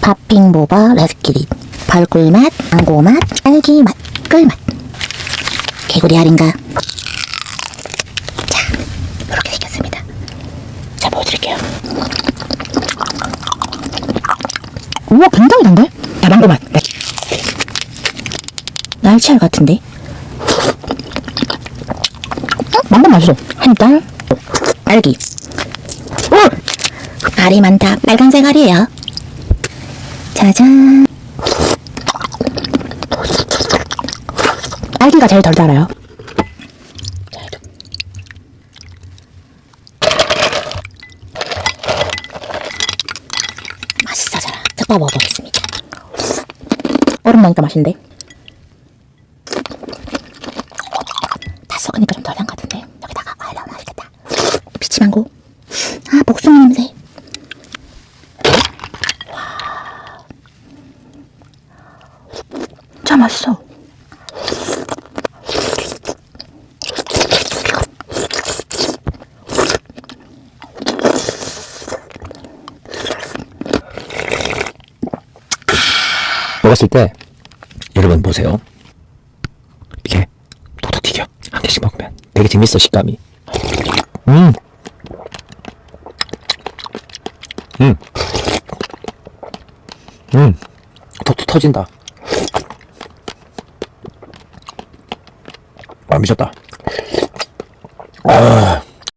팥빙 보바 레스키리 벌꿀맛, 망고맛, 딸기맛, 꿀맛. 개구리 알인가? 자 이렇게 생겼습니다. 자 보여드릴게요. 우와 굉장히 단데? 야 망고맛. 네. 날치알 같은데? 어? 망고 맛있어. 한달? 딸기. 오! 알이 많다. 빨간색 알이에요 짜잔. 딸기가 제일 덜 달아요. 자, 이렇게. 맛있어 져라. 섞어 먹어보겠습니다. 얼음 나니까 맛있는데? 다 썩으니까 좀덜단것 같은데? 여기다가 알려 맛있겠다. 피치망고. 아 복숭아 냄새 진짜 맛있어 먹었을 때 여러분 보세요. 이게 톡톡 튀겨. 한 개씩 먹으면 되게 재밌어 식감이. 음. 음. 음. 톡톡 터진다. 미쳤다. 아.